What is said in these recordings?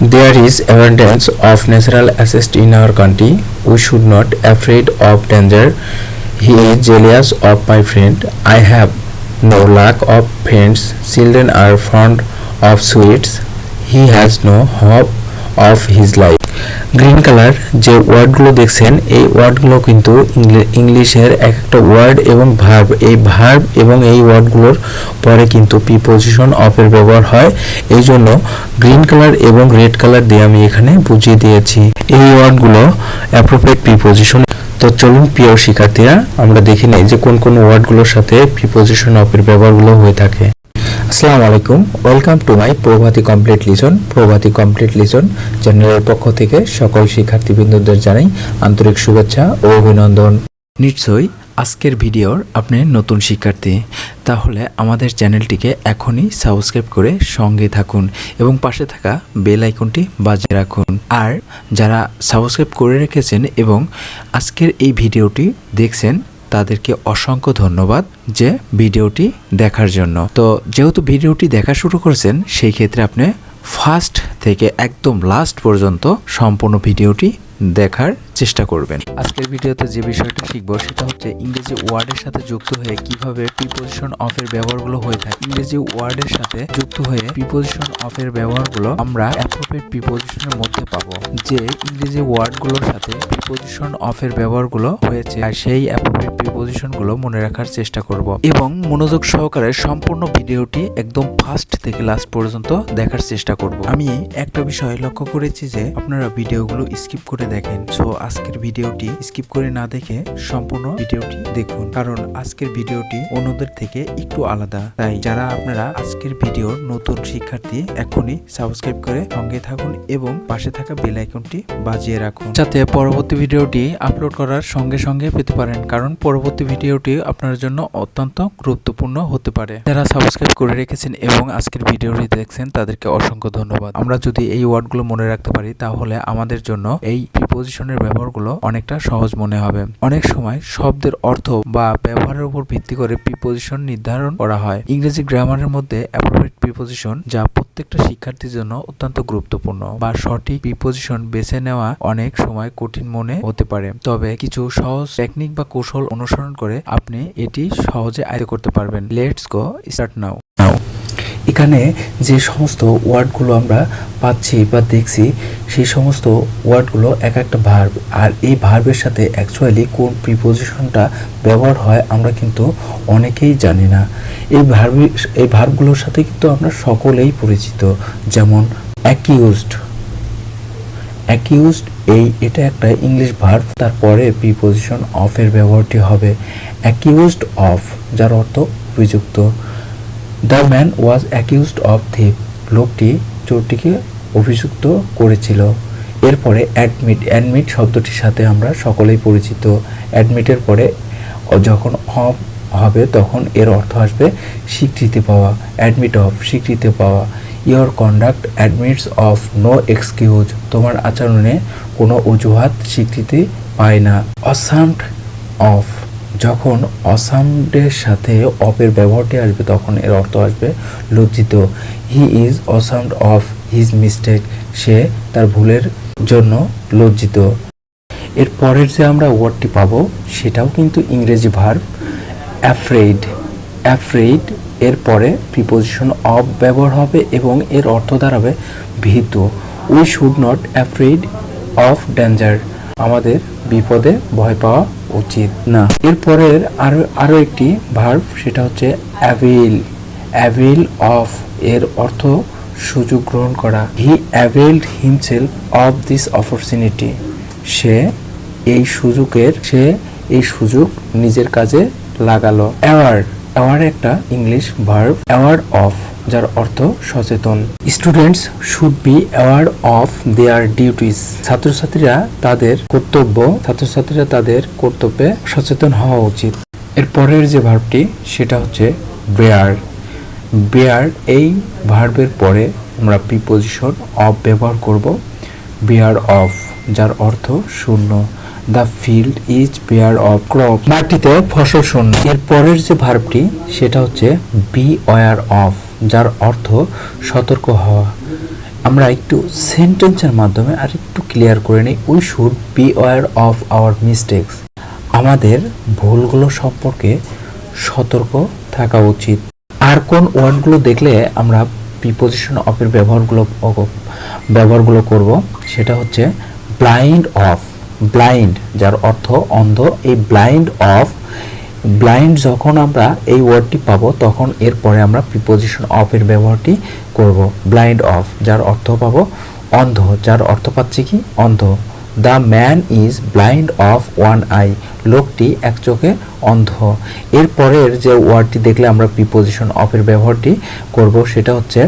There is abundance of natural assets in our country. We should not afraid of danger. He is jealous of my friend. I have no lack of friends. Children are fond of sweets. He has no hope of his life. Green colour যে ওয়ার্ডগুলো দেখছেন, এই ওয়ার্ডগুলো কিন্তু ইংলি- ইংলিশের এক একটা word এবং ভার্ব এই ভার্ব এবং এই ওয়ার্ডগুলোর পরে কিন্তু প্রিপোজিশন অফের ব্যবহার হয়। এই জন্য গ্রিন কালার এবং রেড কালার দিয়ে আমি এখানে বুঝিয়ে দিয়েছি। এই ওয়ার্ডগুলো অ্যাপ্রোপ্রিয়েট প্রিপোজিশন তো চলুন প্রিয় শিক্ষার্থীরা, আমরা দেখে নিই যে কোন কোন ওয়ার্ডগুলোর সাথে প্রিপোজিশন অফের ব্যবহারগুলো হয়ে থাকে। আসসালামু আলাইকুম। Welcome to my Provati complete listen Provati complete listen চ্যানেলের পক্ষ থেকে সকল শিক্ষার্থীবৃন্দদের জানাই আন্তরিক শুভেচ্ছা ও অভিনন্দন। নিশ্চয়ই আজকের ভিডিওর আপনি নতুন শিক্ষার্থী। তাহলে আমাদের চ্যানেলটিকে এখনই সাবস্ক্রাইব করে সঙ্গে থাকুন এবং পাশে থাকা বেল আইকনটি বাজিয়ে রাখুন। আর যারা সাবস্ক্রাইব করে রেখেছেন এবং আজকের এই ভিডিওটি দেখছেন তাদেরকে অসংখ্য ধন্যবাদ যে ভিডিওটি দেখার জন্য। তো যেহেতু ভিডিওটি দেখা শুরু করেছেন, সেই ক্ষেত্রে আপনি ফার্স্ট থেকে একদম লাস্ট পর্যন্ত সম্পূর্ণ ভিডিওটি দেখার চেষ্টা করবেন। আজকের ভিডিওতে যে বিষয়টা শিখব সেটা হচ্ছে ইংরেজি ওয়ার্ডের সাথে যুক্ত হয়ে কীভাবে প্রিপোজিশন অফের ব্যবহারগুলো হয়ে থাকে। ইংরেজি ওয়ার্ডের সাথে যুক্ত হয়ে প্রিপোজিশন অফের ব্যবহারগুলো আমরা অ্যাপ্রোপ্রিয়েট প্রিপোজিশনের মধ্যে পাবো। যে ইংরেজি ওয়ার্ডগুলোর সাথে প্রিপোজিশন অফের ব্যবহারগুলো হয়েছে আর সেই অ্যাপ্রোপ্রিয়েট প্রিপোজিশনগুলো মনে রাখার চেষ্টা করব। এবং মনোযোগ সহকারে সম্পূর্ণ ভিডিওটি একদম ফার্স্ট থেকে লাস্ট পর্যন্ত দেখার চেষ্টা করব। আমি একটা বিষয় লক্ষ্য করেছি যে আপনারা ভিডিওগুলো স্কিপ করে দেখেন। সো আজকের ভিডিওটি স্কিপ করে না দেখে সম্পূর্ণ ভিডিওটি দেখুন। কারণ আজকের ভিডিওটি অন্যদের থেকে একটু আলাদা। তাই যারা আপনারা আজকের ভিডিওর নতুন শিক্ষার্থী, এখনই সাবস্ক্রাইব করে সঙ্গে থাকুন এবং পাশে থাকা বেল আইকনটি বাজিয়ে রাখুন। যাতে পরবর্তী ভিডিওটি আপলোড করার সঙ্গে সঙ্গে পেতে পারেন, কারণ পরবর্তী ভিডিওটি আপনার জন্য অত্যন্ত গুরুত্বপূর্ণ হতে পারে। যারা সাবস্ক্রাইব করে রেখেছেন এবং আজকের ভিডিওটি দেখছেন, তাদেরকে অসংখ্য ধন্যবাদ। আমরা যদি এই ওয়ার্ডগুলো মনে রাখতে পারি, তাহলে আমাদের জন্য এই প্রিপোজিশনের ব্যবহারগুলো অনেকটা সহজ মনে হবে। অনেক সময় শব্দের অর্থ বা ব্যবহারের উপর ভিত্তি করে প্রিপোজিশন নির্ধারণ করা হয়। ইংরেজি গ্রামারের মধ্যে অ্যাপ্রোপ্রিয়েট প্রিপোজিশন যা প্রত্যেকটা শিক্ষার্থীর জন্য অত্যন্ত গুরুত্বপূর্ণ বা সঠিক প্রিপোজিশন বেছে নেওয়া অনেক সময় কঠিন মনে হতে পারে। তবে কিছু সহজ টেকনিক বা কৌশল অনুসরণ করে আপনি এটি সহজে আয়ত্ত করতে পারবেন। লেটস গো স্টার্ট নাও এখানে যে সমস্ত ওয়ার্ডগুলো আমরা পাচ্ছি বা দেখছি, সেই সমস্ত ওয়ার্ডগুলো এক একটা ভার্ব আর এই ভার্বের সাথে অ্যাকচুয়ালি কোন প্রিপোজিশনটা ব্যবহার হয় আমরা কিন্তু অনেকেই জানি না। এই ভার্ব এই ভার্বগুলোর সাথে কিন্তু আমরা সকলেই পরিচিত, যেমন অ্যাকিউজড অ্যাকিউজড এই, এটা একটা ইংলিশ ভার্ব তারপরে প্রিপোজিশন অফের ব্যবহারটি হবে। অ্যাকিউজড অফ যার অর্থ অভিযুক্ত। The man was accused of theft লোকটি চোরটিকে অভিযুক্ত করেছিল। এরপরে অ্যাডমিট অ্যাডমিট শব্দটির সাথে আমরা সকলেই পরিচিত। অ্যাডমিটের পরে যখন অফ হবে তখন এর অর্থ আসবে স্বীকৃতি পাওয়া, অ্যাডমিট অফ, স্বীকৃতি পাওয়া। Your conduct admits of no excuse. তোমার আচরণে কোনো অজুহাত স্বীকৃতি পায় না। অসাম্ড অফ যখন অসামডের সাথে অফের ব্যবহারটি আসবে, তখন এর অর্থ আসবে লজ্জিত। He is ashamed of his mistake সে তার ভুলের জন্য লজ্জিত। এর পরের যে আমরা ওয়ার্ডটি পাবো, সেটাও কিন্তু ইংরেজি ভার্ব অ্যাফ্রেড অ্যাফ্রেড এর পরে প্রিপোজিশন অফ ব্যবহার হবে এবং এর অর্থ দাঁড়াবে ভীত। We should not afraid of danger আমাদের বিপদে ভয় পাওয়া উচিত না। এরপরের আরও আরও একটি ভার্ব সেটা হচ্ছে অ্যাভেল অ্যাভেল অফ এর অর্থ সুযোগ গ্রহণ করা। He availed himself of this opportunity সে এই সুযোগের, সে এই সুযোগ নিজের কাজে লাগালো। অ্যাওয়ার্ড অ্যাওয়ার্ড একটা ইংলিশ ভার্ব অ্যাওয়ার্ড অফ যার অর্থ সচেতন। Students should be aware of their duties ছাত্রছাত্রীরা তাদের কর্তব্য, ছাত্রছাত্রীরা তাদের কর্তব্যে সচেতন হওয়া উচিত। এর পরের যে ভার্বটি সেটা হচ্ছে বেয়ার বেয়ার এই ভার্বের পরে আমরা প্রিপোজিশন অফ ব্যবহার করব। বেয়ার অফ যার অর্থ শূন্য। The field is bare of crop মাটিতে ফসল শূন্য। এর পরের যে ভার্বটি সেটা হচ্ছে বি ওয়ার অফ যার অর্থ সতর্ক হওয়া। আমরা একটু সেন্টেন্সের মাধ্যমে আর একটু ক্লিয়ার করে নিই। We should be aware of our mistakes আমাদের ভুলগুলো সম্পর্কে সতর্ক থাকা উচিত। আর কোন ওয়ার্ডগুলো দেখলে আমরা প্রিপোজিশন অফের ব্যবহারগুলো ব্যবহারগুলো করব, সেটা হচ্ছে ব্লাইন্ড অফ ব্লাইন্ড যার অর্থ অন্ধ। এই ব্লাইন্ড অফ ব্লাইন্ড যখন আমরা এই ওয়ার্ডটি পাবো, তখন এরপরে আমরা প্রিপোজিশন অফের ব্যবহারটি করব। ব্লাইন্ড অফ যার অর্থ পাবো অন্ধ। যার অর্থ পাচ্ছি কি? অন্ধ। The man is blind of one eye লোকটি এক চোখে অন্ধ। এরপরের যে ওয়ার্ডটি দেখলে আমরা প্রিপোজিশন অফের ব্যবহারটি করব, সেটা হচ্ছে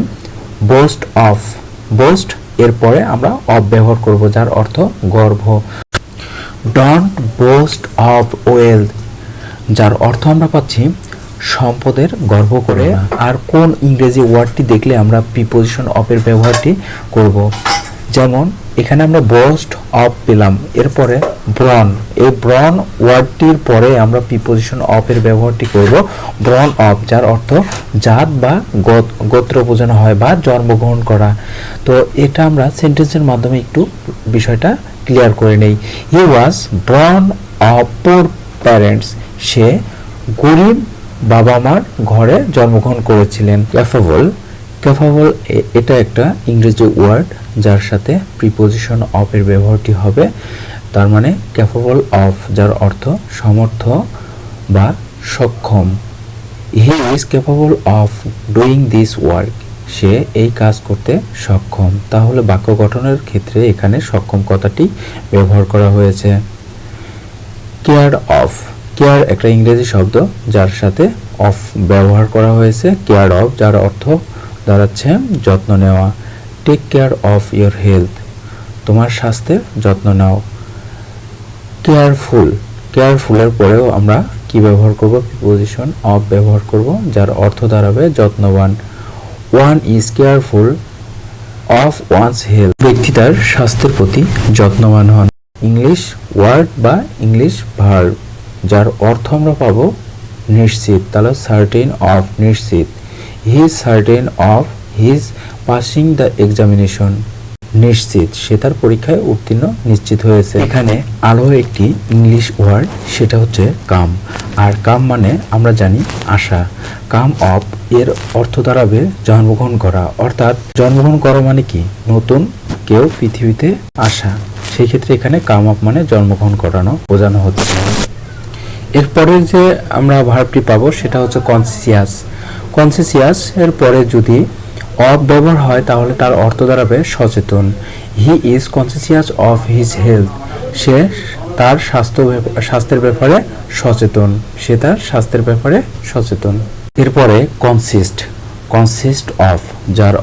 বোস্ট অফ বোস্ট এরপরে আমরা অফ ব্যবহার করব, যার অর্থ গর্ভ। ডন্ট বোস্ট অফ ওয়েলথ যার অর্থ আমরা পাচ্ছি সম্পদের গর্ব করে। আর কোন ইংরেজি ওয়ার্ডটি দেখলে আমরা প্রিপোজিশন অফের ব্যবহারটি করব। যেমন এখানে আমরা বোস্ট অফ পেলাম। এরপরে ব্রন। এই ব্রন ওয়ার্ডটির পরে আমরা প্রিপোজিশন অফের ব্যবহারটি করব। ব্রন অফ যার অর্থ জাত বা গোত- গোত্র বোঝানো হয় বা জন্মগ্রহণ করা। তো এটা আমরা সেন্টেন্সের মাধ্যমে একটু বিষয়টা ক্লিয়ার করে নেই। হি ওয়াজ ব্রন অফ পোর প্যারেন্টস সে গরিব বাবা মার ঘরে জন্মগ্রহণ করেছিলেন। ক্যাফাবল ক্যাফাবল এটা একটা ইংরেজি ওয়ার্ড যার সাথে প্রিপোজিশন অফ এর ব্যবহারটি হবে। তার মানে ক্যাফাবল অফ যার অর্থ সমর্থ বা সক্ষম। He is capable of doing this work সে এই কাজ করতে সক্ষম। তাহলে বাক্য গঠনের ক্ষেত্রে এখানে সক্ষম কথাটি ব্যবহার করা হয়েছে। কেয়ার অফ কেয়ার একটা ইংরেজি শব্দ যার সাথে অফ ব্যবহার করা হয়েছে কেয়ার অফ যার অর্থ দাঁড়াচ্ছে যত্ন নেওয়া। Take care of your health তোমার স্বাস্থ্যের যত্ন নাও। কেয়ারফুল কেয়ারফুলের পরেও আমরা কি ব্যবহার করব? প্রিপোজিশন অফ ব্যবহার করব, যার অর্থ দাঁড়াবে যত্নবান। One is careful of one's health ব্যক্তি তার স্বাস্থ্যের প্রতি যত্নবান হন। ইংলিশ ওয়ার্ড বা ইংলিশ ভার্ব যার অর্থ আমরা পাবো নিশ্চিত, তাহলে সার্টেন অফ নিশ্চিত। He is certain of his passing the examination নিশ্চিত, সে তার পরীক্ষায় উত্তীর্ণ নিশ্চিত হয়েছে। এখানে আরও একটি ইংলিশ ওয়ার্ড সেটা হচ্ছে কাম আর কাম মানে আমরা জানি আশা। কাম অফ এর অর্থ দাঁড়াবে জন্মগ্রহণ করা। অর্থাৎ জন্মগ্রহণ করা মানে কি? নতুন কেউ পৃথিবীতে আসা। সেই ক্ষেত্রে এখানে কাম অফ মানে জন্মগ্রহণ করানো, বোঝানো হচ্ছে। এরপরে যে আমরা ভার্বটি পাবো, সেটা হচ্ছে কনসিয়াস কনসিয়াস এর পরে যদি অফ ব্যবহার হয়, তাহলে তার অর্থ দাঁড়াবে সচেতন। He is conscious of his health. সে তার স্বাস্থ্য স্বাস্থ্যের ব্যাপারে সচেতন। সে তার স্বাস্থ্যের ব্যাপারে সচেতন। এরপরে কনসিস্ট। কনসিস্ট অফ, যার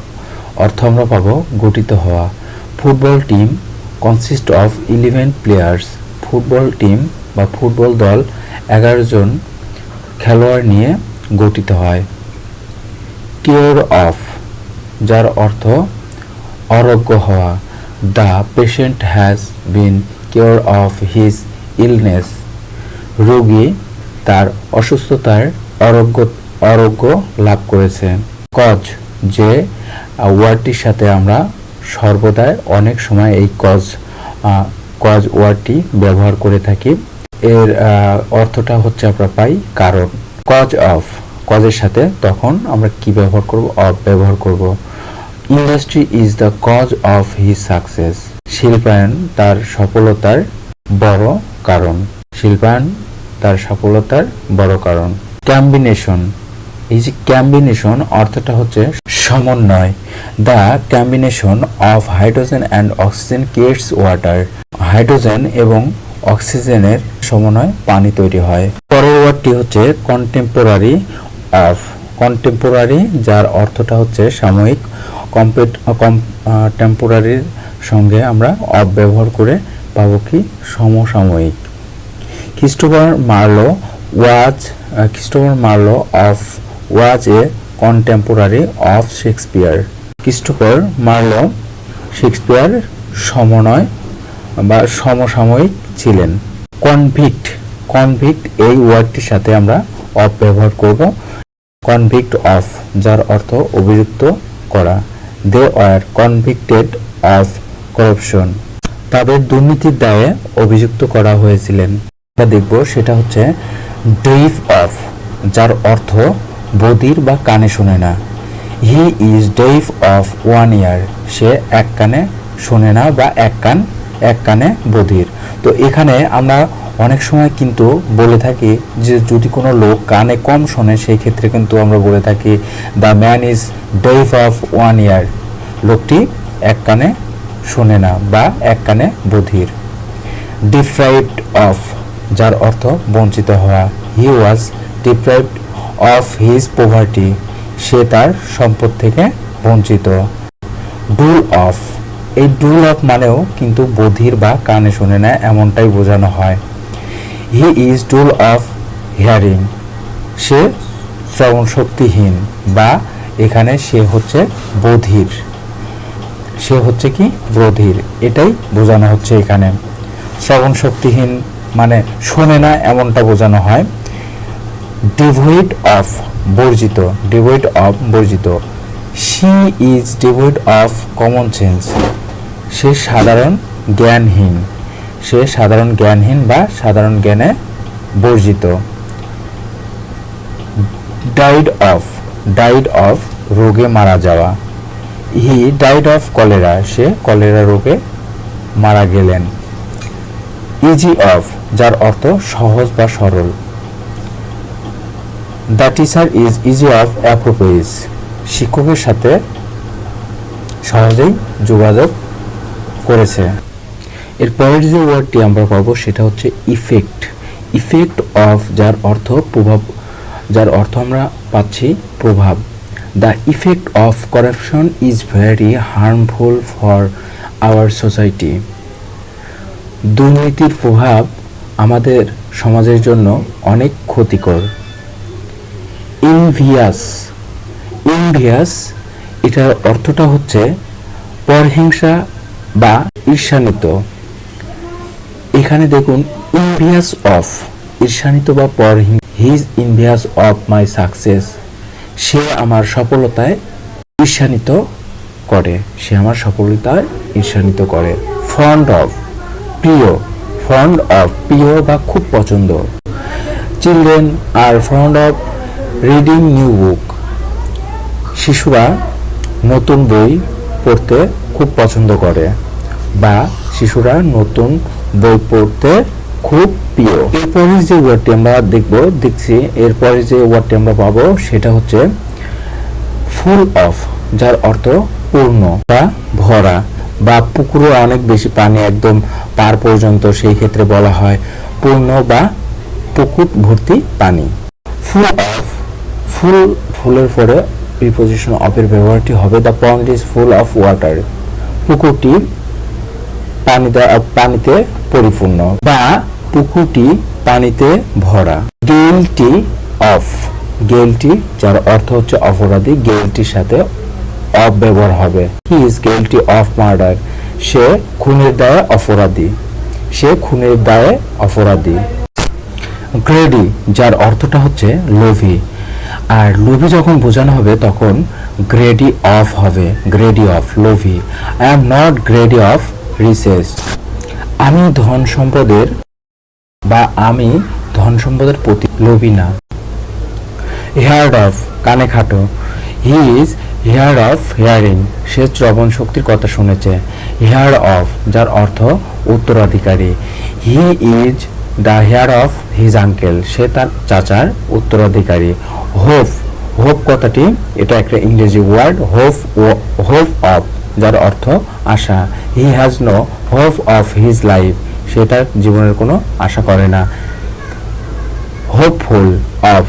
অর্থ আমরা পাবো গঠিত হওয়া। Football team consist of eleven players. Football team বা ফুটবল দল এগারো জন খেলোয়াড় নিয়ে গঠিত হয়। কিওর অফ যার অর্থ অরোগ্য হওয়া। The patient has been cure of his illness রোগী তার অসুস্থতার অরোগ্য আরোগ্য লাভ করেছে। কজ, যে ওয়ার্ডটির সাথে আমরা সর্বদাই অনেক সময় এই কজ কজ ওয়ার্ডটি ব্যবহার করে থাকি। এর অর্থটা হচ্ছে আমরা পাই কারণ কজ অফ কজের সাথে তখন আমরা কি ব্যবহার করব? অফ ব্যবহার করব। Industry is the cause of his success শিল্পায়ন তার সফলতার বড় কারণ। শিল্পায়ন তার সফলতার বড় কারণ। ক্যাম্বিনেশন এই যে ক্যাম্বিনেশন অর্থটা হচ্ছে সমন্বয়। The combination of hydrogen and oxygen creates water hydrogen এবং অক্সিজেনের সমন্বয় পানি তৈরি হয়। পরের ওয়ার্ডটি হচ্ছে কন্টেম্পোরারি অফ কন্টেম্পোরারি যার অর্থটা হচ্ছে সাময়িক। টেম্পোরারির সঙ্গে আমরা অফ ব্যবহার করে পাবো কি? সমসাময়িক। Christopher Marlowe was Christopher Marlowe of was a contemporary of Shakespeare Christopher Marlowe Shakespeare সমন্বয় বা সমসাময়িক ছিলেন। কনভিক্ট কনভিক্ট এই ওয়ার্ডটির সাথে আমরা অফ ব্যবহার করব। কনভিক্ট অফ যার অর্থ অভিযুক্ত করা। They are convicted of corruption তাদের দুর্নীতির দায়ে অভিযুক্ত করা হয়েছিলেন। আমরা দেখব সেটা হচ্ছে ডেইভ অফ যার অর্থ বদির বা কানে শোনে না। He is deaf of one ear সে এক কানে শোনে না বা এক কান এক কানে বধির। তো এখানে আমরা অনেক সময় কিন্তু বলে থাকি যে যদি কোনো লোক কানে কম শোনে, সেই ক্ষেত্রে কিন্তু আমরা বলে থাকি the man is deaf of one ear লোকটি এক কানে শোনে না বা এক কানে বধির। ডিপ্রাইভড অফ যার অর্থ বঞ্চিত হওয়া। He was deprived of his poverty সে তার সম্পদ থেকে বঞ্চিত। ডুল অফ এই ডুল অফ মানেও কিন্তু বধির বা কানে শোনে না এমনটাই বোঝানো হয়। He is dull of hearing সে শ্রবণ শক্তিহীন বা এখানে সে হচ্ছে বধির। সে হচ্ছে কি? বধির। এটাই বোঝানো হচ্ছে এখানে। শ্রবণ শক্তিহীন মানে শোনে না, এমনটা বোঝানো হয়। ডিভয়েড অফ বর্জিত। Devoid of বর্জিত। She is devoid of common sense সে সাধারণ জ্ঞানহীন। সে সাধারণ জ্ঞানহীন বা সাধারণ জ্ঞানে বর্জিত। ডাইড অফ ডাইড অফ রোগে মারা যাওয়া। হি ডাইড অফ কলেরা সে কলেরা রোগে মারা গেলেন। ইজি অফ যার অর্থ সহজ বা সরল। The teacher is easy of approach শিক্ষকের সাথে সহজেই যোগাযোগ করেছে। এর পরের যে ওয়ার্ডটি আমরা পাবো সেটা হচ্ছে ইফেক্ট ইফেক্ট অফ যার অর্থ প্রভাব, যার অর্থ আমরা পাচ্ছি প্রভাব। The effect of corruption is very harmful for our society দুর্নীতির প্রভাব আমাদের সমাজের জন্য অনেক ক্ষতিকর। ইনভিয়াস ইনভিয়াস এটার অর্থটা হচ্ছে পরহিংসা বা ঈর্ষান্বিত। এখানে দেখুন ইনভিয়াস অফ, ঈর্ষান্বিত বা পরহিং he's envious of my success, সে আমার সফলতায় ঈর্ষান্বিত করে, সে আমার সফলতায় ঈর্ষান্বিত করে। ফন্ড অফ প্রিয় ফন্ড অফ প্রিয় বা খুব পছন্দ। Children are fond of reading new book শিশুরা নতুন বই পড়তে খুব পছন্দ করে বা শিশুরা নতুন বই পড়তে খুব প্রিয়। এরপরে যে ওয়ার্ডটি আমরা দেখব, দেখছি এরপরে যে ওয়ার্ডটি আমরা পাবো সেটা হচ্ছে ফুল অফ যার অর্থ পূর্ণ বা ভরা বা পুকুরে অনেক বেশি পানি একদম পার পর্যন্ত সেই ক্ষেত্রে বলা হয় পূর্ণ বা পুকুর ভর্তি পানি। ফুল অফ ফুল ফুলের পরে প্রিপোজিশন অফের ব্যবহারটি হবে। The pond is full of water পুকুরটি পানিতে পানিতে পরিপূর্ণ। বা পুকুরটি পানিতে ভরা। গেলটি অফ গেলটি, যার অর্থ হচ্ছে অপরাধী, গেলটির সাথে অফ ব্যবহার হবে। He is guilty of murder সে খুনের দায়ে অপরাধী। সে খুনের দায়ে অপরাধী। গ্রেডি যার অর্থটা হচ্ছে লোভী। আর লোভি যখন বোঝানো হবে, তখন গ্রেডি অফ হবে greedy of লোভি। I am not greedy of riches আমি ধন সম্পদের বা আমি ধন সম্পদের প্রতি লোভী না। হেয়ার্ড অফ কানে খাটো। He is hard of hearing সে শ্রবণ শক্তির কথা শুনেছে। হেয়ার অফ যার অর্থ উত্তরাধিকারী। He is the heir of his uncle. সে তার চাচার উত্তরাধিকারী। হোপ হোপ কথাটি, এটা একটা ইংরেজি ওয়ার্ড হোপ হোপ অফ, যার অর্থ আশা। He has no hope of his life. সে তার জীবনের কোনো আশা করে না। হোপফুল অফ,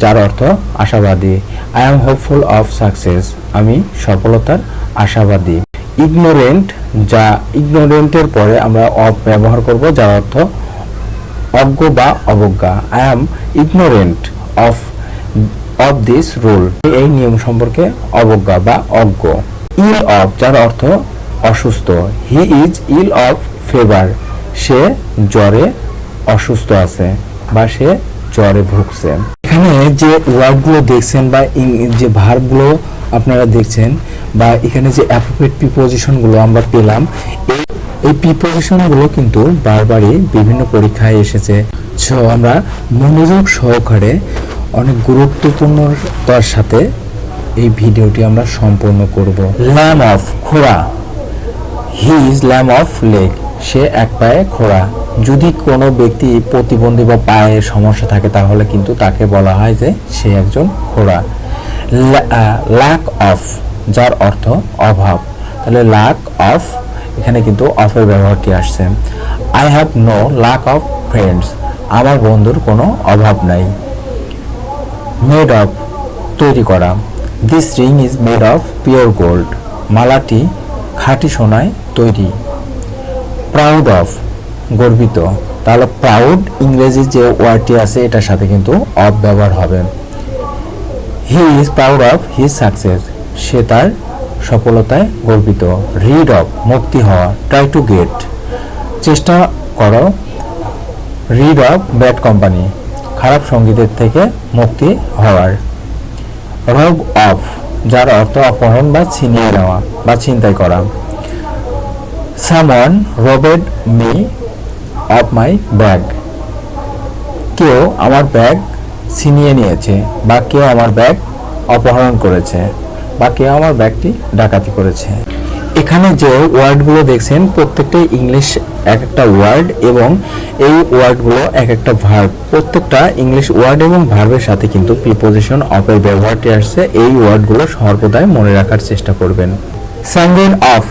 যার অর্থ আশাবাদী। I am hopeful of success. আমি সফলতার আশাবাদী। ইগনোরেন্ট, যা ইগনোরেন্টের পরে আমরা অফ ব্যবহার করব, যার অর্থ অজ্ঞ বা অবজ্ঞা। I am ignorant of of this rule এই নিয়ম সম্পর্কে অবজ্ঞা বা অজ্ঞ। ইল অফ যার অর্থ অসুস্থ। He is ill of fever সে জ্বরে অসুস্থ আছে বা সে জ্বরে ভুগছে। এখানে যে ওয়ার্ডগুলো দেখছেন বা যে ভার্বগুলো আপনারা দেখছেন বা এখানে যে অ্যাপ্রোপ্রিয়েট প্রিপোজিশনগুলো আমরা পেলাম, এই এই প্রিপোজিশনগুলো কিন্তু বারবারই বিভিন্ন পরীক্ষায় এসেছে। সো আমরা মনোযোগ সহকারে অনেক গুরুত্বপূর্ণতার সাথে এই ভিডিওটি আমরা সম্পূর্ণ করব। ল্যাম অফ খোড়া he is lame of leg সে এক পায়ে খোড়া। যদি কোনো ব্যক্তি প্রতিবন্ধী বা পায়ে সমস্যা থাকে, তাহলে কিন্তু তাকে বলা হয় যে সে একজন খোড়া। ল্যাক অফ যার অর্থ অভাব। তাহলে লাক অফ এখানে কিন্তু অফের ব্যবহারটি আসছে? I have no lack of friends আমার বন্ধুর কোনো অভাব নাই। মেড অফ তৈরি করা। This ring is made of pure gold মালাটি খাঁটি সোনায় তৈরি। প্রাউড অফ গর্বিত। তাহলে প্রাউড ইংরেজি যে ওয়ার্ডটি আছে, এটার সাথে কিন্তু অফ ব্যবহার হবে। He is proud of his success সে তার সফলতায় গর্বিত রিড অফ মুক্তি হওয়া ট্রাই টু গেট চেষ্টা করো রিড অফ ব্যাড কোম্পানি খারাপ সঙ্গীতের থেকে মুক্তি হওয়ার। রব অফ যার অর্থ অপহরণ বা ছিনিয়ে নেওয়া বা ছিনতাই করা। Someone robbed me of my bag কেউ আমার ব্যাগ ছিনিয়ে নিয়েছে বা কেউ আমার ব্যাগ অপহরণ করেছে। বা কেউ আমার ব্যাগটি ডাকাতি করেছে। এখানে যে ওয়ার্ডগুলো দেখছেন প্রত্যেকটাই ইংলিশ এক একটা ওয়ার্ড এবং এই ওয়ার্ডগুলো এক একটা ভার্ব। প্রত্যেকটা ইংলিশ ওয়ার্ড এবং ভার্বের সাথে কিন্তু প্রিপোজিশন অফের ব্যবহারটি আসছে। এই ওয়ার্ডগুলো সর্বদাই মনে রাখার চেষ্টা করবেন। স্যাঙ্গুইন অফ,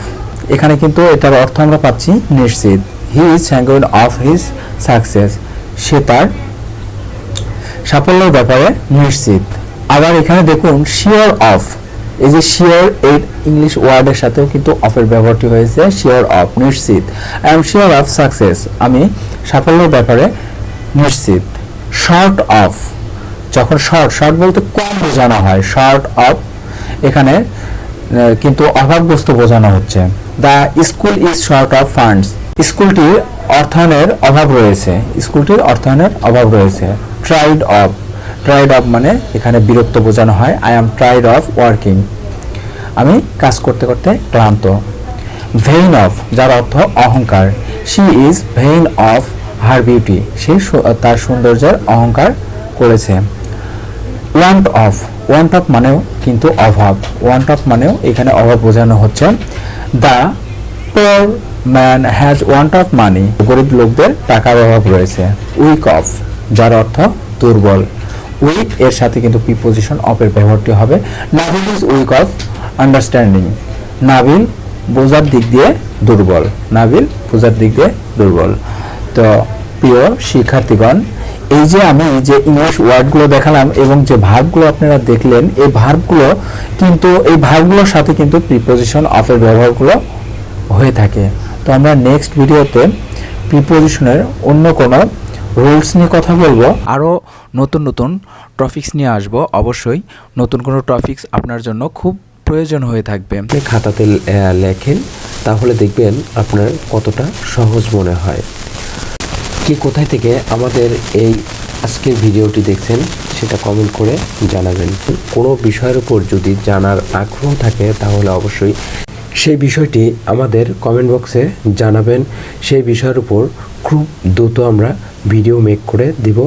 এখানে কিন্তু এটার অর্থ আমরা পাচ্ছি নিশ্চিত। He is sanguine of his success. সে তার সাফল্যের ব্যাপারে নিশ্চিত। আবার এখানে দেখুন, শিওর অফ এই যে শিওর এই ইংলিশ ওয়ার্ডের সাথেও কিন্তু অফের ব্যবহারটি হয়েছে শিওর অফ নিশ্চিত। I am sure of success আমি সাফল্যের ব্যাপারে নিশ্চিত। শর্ট অফ যখন শর্ট শর্ট বলতে কম বোঝানো হয় শর্ট অফ এখানে কিন্তু অভাবগ্রস্ত বোঝানো হচ্ছে। The school is short of funds স্কুলটির অর্থায়নের অভাব রয়েছে। স্কুলটির অর্থায়নের অভাব রয়েছে। ট্রাইড অফ ট্রাইড অফ মানে এখানে বিরক্ত বোঝানো হয়। I am tired of working আমি কাজ করতে করতে ক্লান্ত। ভেইন অফ যার অর্থ অহংকার। She is vain of her beauty সে তার সৌন্দর্যের অহংকার করেছে। ওয়ান্ট অফ ওয়ান্ট অফ মানেও কিন্তু অভাব। ওয়ান্ট অফ মানেও এখানে অভাব বোঝানো হচ্ছে। The poor man has want of money গরিব লোকদের টাকার অভাব রয়েছে। উইক অফ যার অর্থ দুর্বল। উইক এর সাথে কিন্তু প্রিপোজিশন অফের ব্যবহারটি হবে। Nabil is weak of understanding Nabil বোঝার দিক দিয়ে দুর্বল। নাভিল বোঝার দিক দিয়ে দুর্বল। তো প্রিয় শিক্ষার্থীগণ, এই যে আমি যে ইংলিশ ওয়ার্ডগুলো দেখালাম এবং যে ভার্বগুলো আপনারা দেখলেন, এই ভার্বগুলো কিন্তু, এই ভার্বগুলোর সাথে কিন্তু প্রিপোজিশন অফের ব্যবহারগুলো হয়ে থাকে। তো আমরা নেক্সট ভিডিওতে প্রিপোজিশনের অন্য কোনো রুলস নিয়ে কথা বলব। আরও নতুন নতুন টপিক্স নিয়ে আসব। অবশ্যই নতুন কোনো টপিক্স আপনার জন্য খুব প্রয়োজন হয়ে থাকবে। আপনি খাতাতে লেখেন, তাহলে দেখবেন আপনার কতটা সহজ মনে হয়। কে কোথায় থেকে আমাদের এই আজকের ভিডিওটি দেখছেন, সেটা কমেন্ট করে জানাবেন। কোনো বিষয়ের উপর যদি জানার আগ্রহ থাকে, তাহলে অবশ্যই সেই বিষয়টি আমাদের কমেন্ট বক্সে জানাবেন। সেই বিষয়ের উপর খুব দ্রুত আমরা ভিডিও মেক করে দিব।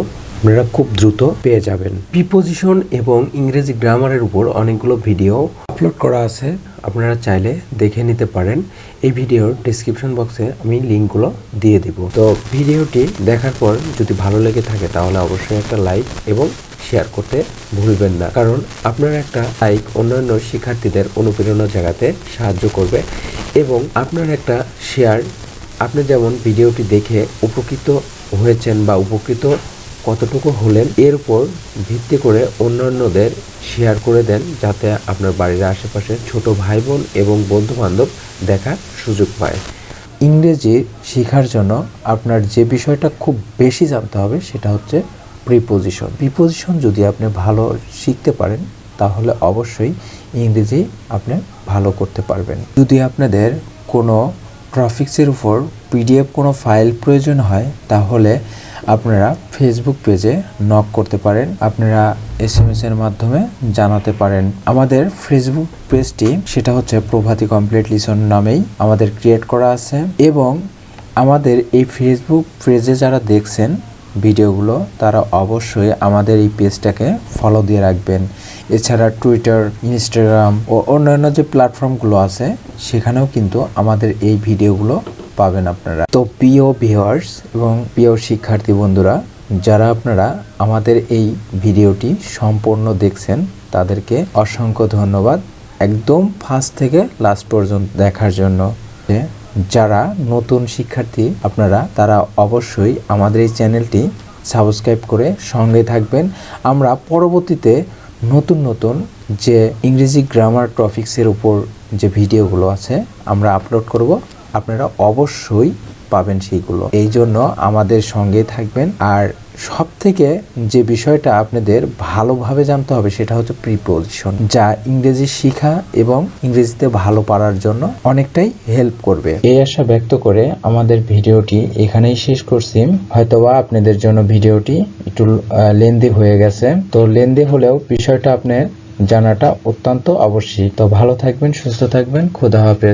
আপনারা খুব দ্রুত পেয়ে যাবেন। প্রিপোজিশন এবং ইংরেজি গ্রামারের উপর অনেকগুলো ভিডিও আপলোড করা আছে। আপনারা চাইলে দেখে নিতে পারেন। এই ভিডিওর ডিসক্রিপশন বক্সে আমি লিঙ্কগুলো দিয়ে দিব। তো ভিডিওটি দেখার পর যদি ভালো লেগে থাকে তাহলে অবশ্যই একটা লাইক এবং শেয়ার করতে ভুলবেন না। কারণ আপনার একটা লাইক অন্যান্য শিক্ষার্থীদের অনুপ্রেরণা জায়গাতে সাহায্য করবে এবং আপনার একটা শেয়ার আপনি যেমন ভিডিওটি দেখে উপকৃত হয়েছেন বা উপকৃত কতটুকু হলেন, এর উপর ভিত্তি করে অন্যান্যদের শেয়ার করে দেন যাতে আপনার বাড়ির আশেপাশে ছোট ভাই বোন এবং বন্ধু বান্ধব দেখার সুযোগ পায়। ইংরেজি শেখার জন্য আপনার যে বিষয়টা খুব বেশি জানতে হবে সেটা হচ্ছে প্রিপোজিশন প্রিপোজিশন যদি আপনি ভালো শিখতে পারেন, তাহলে অবশ্যই ইংরেজি আপনি ভালো করতে পারবেন। যদি আপনাদের কোনো ট্রাফিক্সের উপর পিডিএফ কোনো ফাইল প্রয়োজন হয়, তাহলে আপনারা ফেসবুক পেজে নক করতে পারেন। আপনারা এস এম এস এর মাধ্যমে জানাতে পারেন। আমাদের ফেসবুক পেজটি সেটা হচ্ছে প্রভাতী কমপ্লিট লিসন নামেই আমাদের ক্রিয়েট করা আছে এবং আমাদের এই ফেসবুক পেজে যারা দেখছেন ভিডিওগুলো, তারা অবশ্যই আমাদের এই পেজটাকে ফলো দিয়ে রাখবেন। এছাড়া টুইটার ইনস্টাগ্রাম ও অন্যান্য যে প্ল্যাটফর্মগুলো আছে, সেখানেও কিন্তু আমাদের এই ভিডিওগুলো পাবেন আপনারা। তো প্রিয় ভিউয়ার্স এবং প্রিয় শিক্ষার্থী বন্ধুরা, যারা আপনারা আমাদের এই ভিডিওটি সম্পূর্ণ দেখছেন, তাদেরকে অসংখ্য ধন্যবাদ। একদম ফার্স্ট থেকে লাস্ট পর্যন্ত দেখার জন্য যারা নতুন শিক্ষার্থী, আপনারা তারা অবশ্যই আমাদের এই চ্যানেলটি সাবস্ক্রাইব করে সঙ্গে থাকবেন। আমরা পরবর্তীতে নতুন নতুন যে ইংরেজি গ্রামার টপিক্সের উপর যে ভিডিওগুলো আছে, আমরা আপলোড করব। আপনারা অবশ্যই পাবেন সেইগুলো। এই জন্য আমাদের সঙ্গে থাকবেন। আর সব থেকে যে বিষয়টা আপনাদের ভালোভাবে জানতে হবে সেটা হচ্ছে প্রিপোজিশন যা ইংরেজি শিখা এবং ইংরেজিতে ভালো পারার জন্য অনেকটাই হেল্প করবে। এই আশা ব্যক্ত করে আমাদের ভিডিওটি এখানেই শেষ করছি। হয়তোবা আপনাদের জন্য ভিডিওটি একটু লেন্দি হয়ে গেছে। তো লেন্দি হলেও বিষয়টা আপনার জানাটা অত্যন্ত আবশ্যিক। তো ভালো থাকবেন, সুস্থ থাকবেন। খোদা হাফেজ।